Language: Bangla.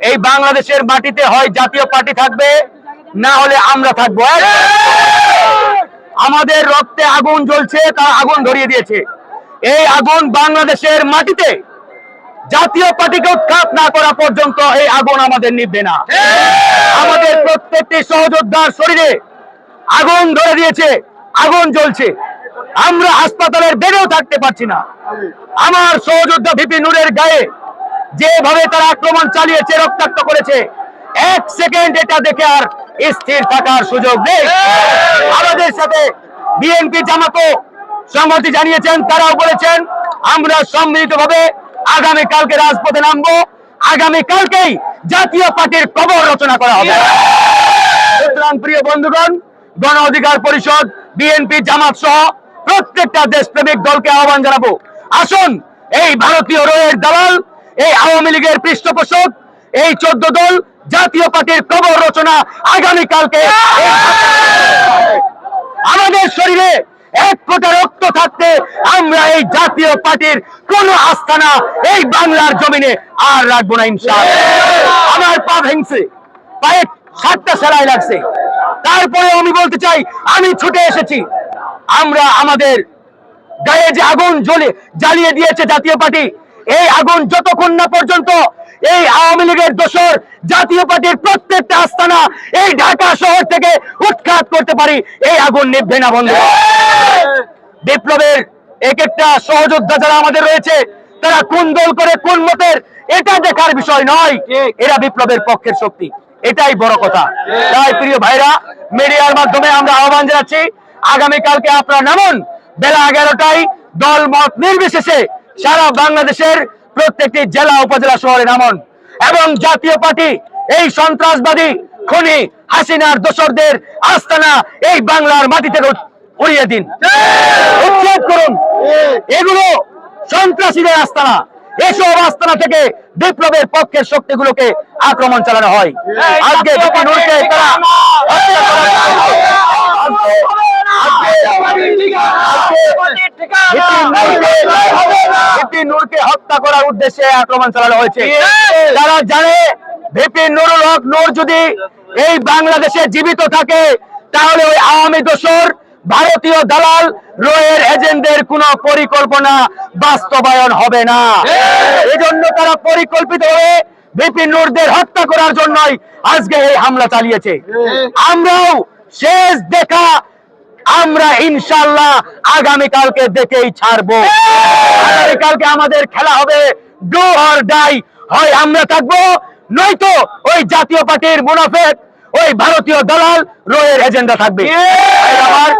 এই বাংলাদেশের মাটিতে হয় জাতীয় পার্টি থাকবে, না হলে আমরা থাকব। আমাদের রক্তে আগুন জ্বলছে তা আগুন ধরিয়ে দিয়েছে। এই আগুন বাংলাদেশের মাটিতে জাতীয় পার্টিকে উৎখাত না করা পর্যন্ত এই আগুন আমাদের নিভবে না। আমাদের প্রত্যেকটি সহযোদ্ধার শরীরে আগুন ধরে দিয়েছে, আগুন জ্বলছে। আমরা হাসপাতালের বেডেও থাকতে পারছি না। আমার সহযোদ্ধা ভিপি নূরের গায়ে যেভাবে তারা আক্রমণ চালিয়েছে রক্তাক্ত করেছে এক সেকেন্ড এটা দেখে আর স্থির থাকার সুযোগ নেই। আমাদের সাথে বিএনপি জামাতও সংহতি জানিয়েছেন তারাও বলেছেন আমরা সম্মিলিত ভাবে আগামী কালকে রাজপথে নামবো। আগামী কালকেই জাতীয় পার্টির কবর রচনা করা হবে। সুতরাং প্রিয় বন্ধুগণ গণ অধিকার পরিষদ বিএনপি জামাত সহ প্রত্যেকটা দেশপ্রেমিক দলকে আহ্বান জানাব। আসুন এই ভারতীয় রয়ের দালাল এই আওয়ামী লীগের পৃষ্ঠপোষক, এই চোদ্দ দল জাতীয় পার্টির কবর রচনা আগামী কালকে আমাদের শরীরে এক ফোঁটা রক্ত থাকতে আমরা এই জাতীয় পার্টির কোন আস্থানা এই বাংলার জমিনে আর রাখব না আমার পা ভেঙছে, পায়ে সাতটা সেলাই লাগছে। তারপরে আমি বলতে চাই, আমি ছুটে এসেছি। আমরা আমাদের গায়ে যে আগুন জ্বলে জ্বালিয়ে দিয়েছে জাতীয় পার্টি এই আগুন যতক্ষণ না পর্যন্ত এই আওয়ামী লীগের দোসর জাতীয় পার্টির প্রত্যেকটা আস্তানা এই ঢাকা শহর থেকে উৎখাত করতে পারি এই আগুন নিভবে না বন্ধু। বিপ্লবের এক একটা সহযোদ্ধা যারা আমাদের রয়েছে তারা কোন দল করে কোন মতের এটা দেখার বিষয় নয়। এরা বিপ্লবের পক্ষের শক্তি। এটাই বড় কথা। তাই প্রিয় ভাইরা মিডিয়ার মাধ্যমে আমরা আহ্বান জানাচ্ছি আগামীকালকে আপনারা নামুন। বেলা এগারোটায় দল মত নির্বিশেষে সারা বাংলাদেশের প্রত্যেকটি জেলা উপজেলা শহরে নামন। এবং জাতীয় পার্টি এই সন্ত্রাসবাদী খনি হাসিনার দোসরদের আস্তানা এই বাংলার মাটি থেকে উড়িয়ে দিন। উচ্ছেদ করুন। এগুলো সন্ত্রাসীদের আস্তানা। এসব আস্তানা থেকে বিপ্লবের পক্ষের শক্তিগুলোকে আক্রমণ চালানো হয়। আজকে তারা হত্যা করার- ভিপি নূরকে হত্যা করার উদ্দেশ্যে আক্রমণ চালানো হয়েছে। তারা জানে ভিপি নুরুল হক নূর যদি এই বাংলাদেশে জীবিত থাকে, তাহলে ওই আওয়ামী দোসর ভারতীয় দালাল, রয়ের এজেন্টদের কোন পরিকল্পনা বাস্তবায়ন হবে না। এজন্য তারা পরিকল্পিত হয়ে বিপিন নূরদের হত্যা করার জন্যই আজকে এই হামলা চালিয়েছে। আমরাও শেষ দেখা আমরা ইনশাল্লাহ আগামীকালকে দেখেই ছাড়বো। আগামীকালকে আমাদের খেলা হবে ডু অর ডাই। হয় আমরা থাকব নয়তো ওই জাতীয় পার্টির মুনাফেক ওই ভারতীয় দলাল রয়ের এজেন্ডা থাকবে। আমার